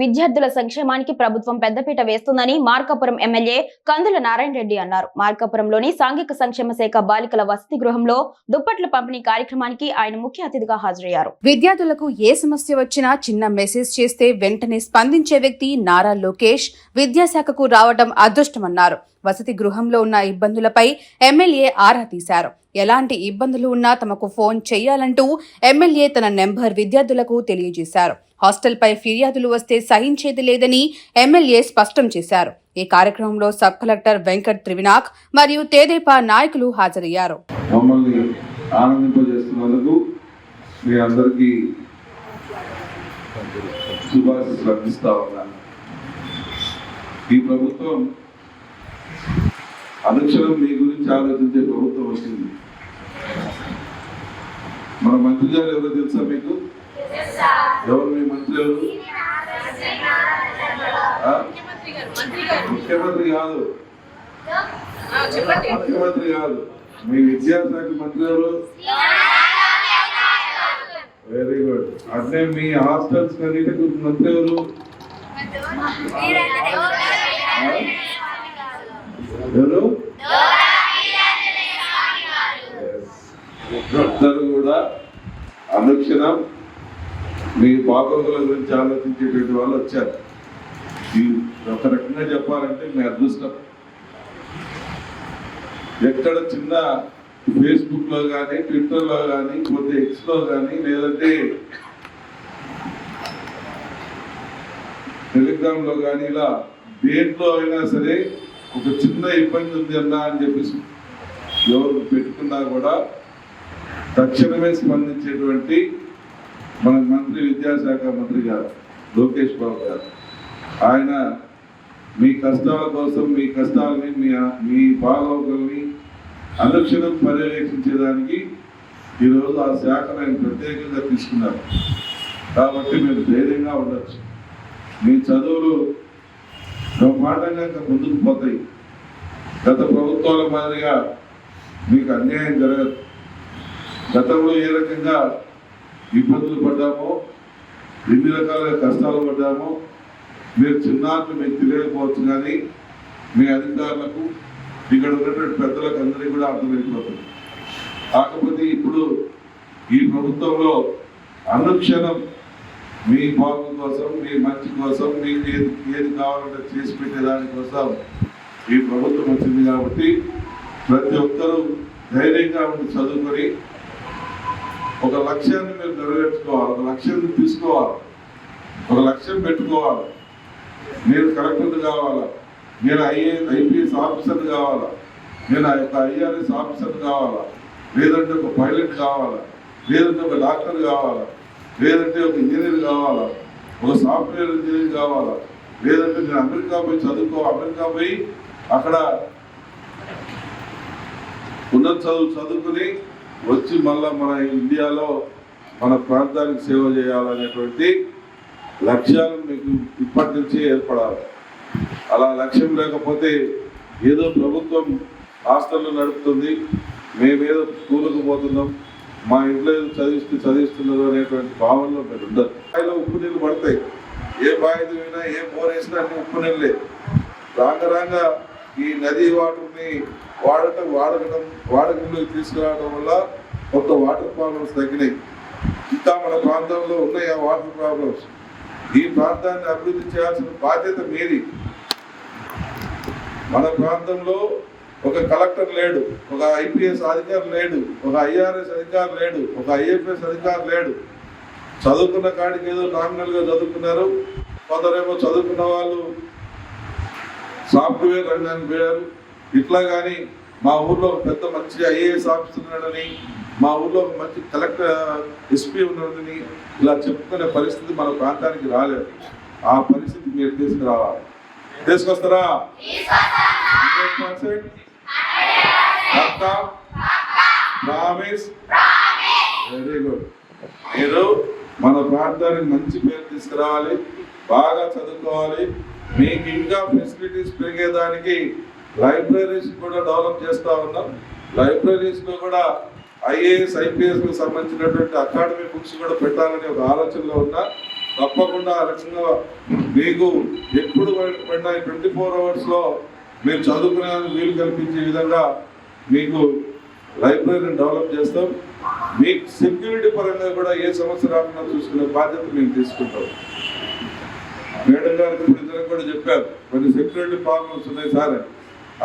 విద్యార్థుల సంక్షేమానికి ప్రభుత్వం పెద్దపీట వేస్తుందని మార్కాపురం ఎమ్మెల్యే కందుల నారాయణ రెడ్డి అన్నారు. మార్కాపురంలోని సాంఘిక సంక్షేమ శాఖ బాలికల వసతి గృహంలో దుప్పట్ల పంపిణీ కార్యక్రమానికి ఆయన ముఖ్య అతిథిగా హాజరయ్యారు. విద్యార్థులకు ఏ సమస్య వచ్చినా చిన్న మెసేజ్ చేస్తే వెంటనే స్పందించే వ్యక్తి నారా లోకేష్ విద్యాశాఖకు రావడం అదృష్టమన్నారు. వసతి గృహంలో ఉన్న ఇబ్బందులపై ఎమ్మెల్యే ఆరా తీశారు. ఎలాంటి ఇబ్బందులు ఉన్నా తమకు ఫోన్ చేయాలంటూ ఎమ్మెల్యే తన నెంబర్ విద్యార్థులకు తెలియజేశారు. హాస్టల్పై ఫిర్యాదులు వస్తే సహించేది లేదని ఎమ్మెల్యే స్పష్టం చేశారు. ఈ కార్యక్రమంలో సబ్ కలెక్టర్ వెంకట్ త్రివినాక్ మరియు తేదేపా నాయకులు హాజరయ్యారు. మమ్మల్ని ఆనందింపజేస్తున్నందుకు మీ అందరికీ శుభాశీస్సులు అందిస్తా ఉన్నాను. ఈ ప్రభుత్వం అనుక్షణం మీ గురించి ఆలోచించే ప్రభుత్వం వచ్చింది. మన మంత్రి గారు ఎవరో తెలుసా మీకు? ఎవరు? మీ మంత్రులు ముఖ్యమంత్రి కాదు. ముఖ్యమంత్రి కాదు. మీ విద్యాశాఖ మంత్రి ఎవరు? వెరీ గుడ్ అంటే మీ హాస్టల్స్ అన్నిటికి మంత్రి ఎవరు? ఎవరు? అందరూ కూడా అనుక్షణం మీ బాగోగుల గురించి ఆలోచించేటువంటి వాళ్ళు వచ్చారు. ఈ ఒక రకంగా చెప్పాలంటే మీ అదృష్టం. ఎక్కడ చిన్న ఫేస్బుక్లో కానీ ట్విట్టర్లో కానీ పోతే ఎక్స్లో కానీ లేదంటే టెలిగ్రామ్లో కానీ ఇలా దేంట్లో అయినా సరే ఒక చిన్న ఇబ్బంది ఉంది అన్నా అని చెప్పేసి ఎవరు పెట్టుకున్నా కూడా తక్షణమే స్పందించేటువంటి మన మంత్రి విద్యాశాఖ మంత్రి గారు లోకేష్ బాబు గారు. ఆయన మీ కష్టాల కోసం మీ కష్టాలని మీ మీ బాగోగుల్ని అనుక్షణం పర్యవేక్షించేదానికి ఈరోజు ఆ శాఖను ఆయన ప్రత్యేకంగా తీసుకున్నారు. కాబట్టి మీరు ధైర్యంగా ఉండొచ్చు. మీ చదువులు బ్రహ్మాండంగా ముందుకు పోతాయి. గత ప్రభుత్వాల మాదిరిగా మీకు అన్యాయం జరగదు. గతంలో ఏ రకంగా ఇబ్బందులు పడ్డామో ఎన్ని రకాలుగా కష్టాలు పడ్డామో మీరు చిన్నారులు మీకు తెలియకపోవచ్చు కానీ మీ అధికారులకు ఇక్కడ ఉన్నటువంటి పెద్దలకు అందరికీ కూడా అర్థమైపోతుంది. కాకపోతే ఇప్పుడు ఈ ప్రభుత్వంలో అనుక్షణం మీ బాగు కోసం మీ మంచి కోసం మీకు ఏది ఏది కావాలంటే చేసి పెట్టే దానికోసం ఈ ప్రభుత్వం వచ్చింది కాబట్టి ప్రతి ఒక్కరూ ధైర్యంగా ఉండి చదువుకొని ఒక లక్ష్యాన్ని మీరు నెరవేర్చుకోవాలి ఒక లక్ష్యాన్ని తీసుకోవాలి ఒక లక్ష్యం పెట్టుకోవాలి. నేను కలెక్టర్ కావాలా? నేను ఐఏ ఐపీఎస్ ఆఫీసర్ కావాలా? నేను ఒక ఐఆర్ఎస్ ఆఫీసర్ కావాలా? లేదంటే ఒక పైలట్ కావాలా? లేదంటే ఒక డాక్టర్ కావాలా? లేదంటే ఒక ఇంజనీర్ కావాలా? ఒక సాఫ్ట్వేర్ ఇంజనీర్ కావాలా? లేదంటే నేను అమెరికా పోయి చదువుకో అమెరికా పోయి అక్కడ ఉన్నత చదువు చదువుకుని వచ్చి మళ్ళా మన ఇండియాలో మన ప్రాంతానికి సేవ చేయాలనేటువంటి లక్ష్యాలు మీకు ఇప్పటి నుంచి ఏర్పడాలి. అలా లక్ష్యం లేకపోతే ఏదో ప్రభుత్వం హాస్టల్లో నడుపుతుంది మేమేదో స్కూలుకు పోతున్నాం మా ఇంట్లో ఏదో చదివిస్తూ చదివిస్తున్నారు అనేటువంటి భావనలో మీరు ఉండదు బావిలో ఉప్పు నీళ్ళు పడతాయి. ఏ బావి దిగినా ఏ బోర్ వేసినా అన్ని ఉప్పు నీళ్ళే. రాంగ రాంగ ఈ నదీ వాటర్ని వాడటం వాడకడం వాడకంలోకి తీసుకురావడం వల్ల కొంత వాటర్ ప్రాబ్లమ్స్ తగ్గినాయి. ఇంకా మన ప్రాంతంలో ఉన్నాయి ఆ వాటర్ ప్రాబ్లమ్స్. ఈ ప్రాంతాన్ని అభివృద్ధి చేయాల్సిన బాధ్యత మీది. మన ప్రాంతంలో ఒక కలెక్టర్ లేడు ఒక ఐపీఎస్ అధికారి లేడు ఒక ఐఆర్ఎస్ అధికారి లేడు ఒక ఐఎఫ్ఎస్ అధికారి లేడు. చదువుకున్న కాడికి ఏదో నామినల్గా చదువుకున్నారు కొందరేమో చదువుకున్న వాళ్ళు సాఫ్ట్వేర్ రంగానికి పోయారు ఇట్లా కానీ మా ఊర్లో పెద్ద మంచి ఐఏఎస్ ఆఫీసర్ ఉన్నాడని మా ఊర్లో మంచి కలెక్టర్ ఎస్పీ ఉన్నాడని ఇలా చెప్పుకునే పరిస్థితి మన ప్రాంతానికి రాలేదు. ఆ పరిస్థితి మీరు తీసుకురావాలి తీసుకొస్తారా? ప్రామిస్. Very good. మీరు మన ప్రాంతానికి మంచి పేరు తీసుకురావాలి బాగా చదువుకోవాలి. మీకు ఇంకా ఫెసిలిటీస్ పెరిగేదానికి లైబ్రరీస్ కూడా డెవలప్ చేస్తూ ఉన్నాం. లైబ్రరీస్లో కూడా ఐఏఎస్ ఐపీఎస్కి సంబంధించినటువంటి అకాడమీ బుక్స్ కూడా పెట్టాలని ఒక ఆలోచనలో ఉన్నా. తప్పకుండా ఆ రకంగా మీకు ఎప్పుడు పడినా ట్వంటీ ఫోర్ అవర్స్లో మీరు చదువుకునేందుకు వీలు కల్పించే విధంగా మీకు లైబ్రరీని డెవలప్ చేస్తాం. మీకు సెక్యూరిటీ పరంగా కూడా ఏ సమస్య రాకుండా చూసుకునే బాధ్యత మేము తీసుకుంటాం. మేడం గారు ఇప్పుడు ఇద్దరు కూడా చెప్పారు కొన్ని సెక్యూరిటీ ప్రాబ్లమ్స్ ఉన్నాయి సార్.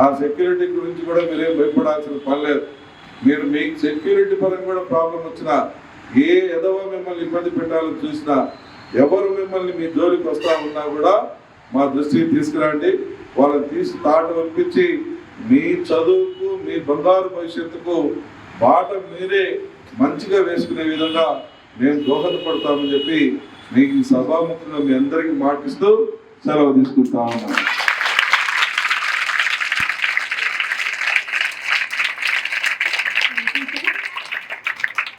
ఆ సెక్యూరిటీ గురించి కూడా మీరేం భయపడాల్సిన పని లేదు. మీరు మీకు సెక్యూరిటీ పరంగా కూడా ప్రాబ్లం వచ్చినా ఏ ఎదవ మిమ్మల్ని ఇబ్బంది పెట్టాలని చూసినా ఎవరు మిమ్మల్ని మీ జోలికి వస్తా ఉన్నా కూడా మా దృష్టికి తీసుకురండి. వాళ్ళని తీసి తాట పంపించి మీ చదువుకు మీ బంగారు భవిష్యత్తుకు బాట మీరే మంచిగా వేసుకునే విధంగా మేము దోహదపడతామని చెప్పి మీకు ఈ సభాముఖంగా మీ అందరికీ మాటిస్తూ సెలవు తీసుకుంటా ఉన్నాను.